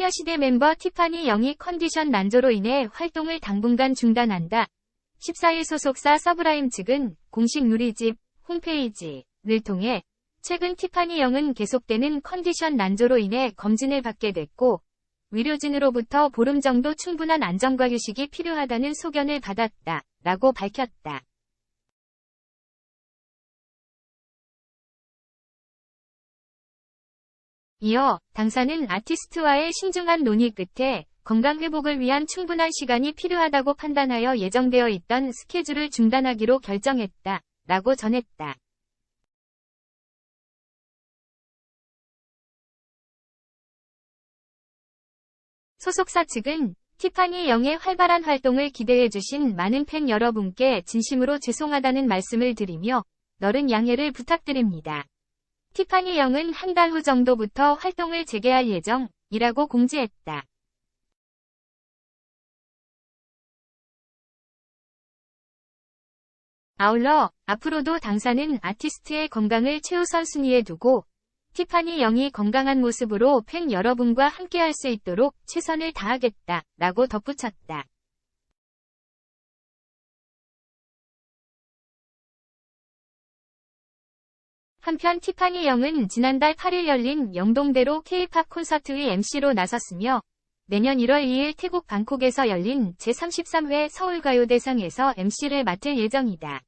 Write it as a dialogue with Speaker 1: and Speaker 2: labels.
Speaker 1: 소녀시대 멤버 티파니 영이 컨디션 난조로 인해 활동을 당분간 중단한다. 14일 소속사 서브라임 측은 공식 누리집 홈페이지를 통해 최근 티파니 영은 계속되는 컨디션 난조로 인해 검진을 받게 됐고 의료진으로부터 보름 정도 충분한 안정과 휴식이 필요하다는 소견을 받았다. 라고 밝혔다. 이어 당사는 아티스트와의 신중한 논의 끝에 건강 회복을 위한 충분한 시간이 필요하다고 판단하여 예정되어 있던 스케줄을 중단하기로 결정했다. 라고 전했다. 소속사 측은 티파니 영의 활발한 활동을 기대해주신 많은 팬 여러분께 진심으로 죄송하다는 말씀을 드리며 너른 양해를 부탁드립니다. 티파니 영은 한 달 후 정도부터 활동을 재개할 예정이라고 공지했다. 아울러 앞으로도 당사는 아티스트의 건강을 최우선 순위에 두고 티파니 영이 건강한 모습으로 팬 여러분과 함께할 수 있도록 최선을 다하겠다 라고 덧붙였다. 한편 티파니 영은 지난달 8일 열린 영동대로 K-팝 콘서트의 MC로 나섰으며 내년 1월 2일 태국 방콕에서 열린 제33회 서울가요대상에서 MC를 맡을 예정이다.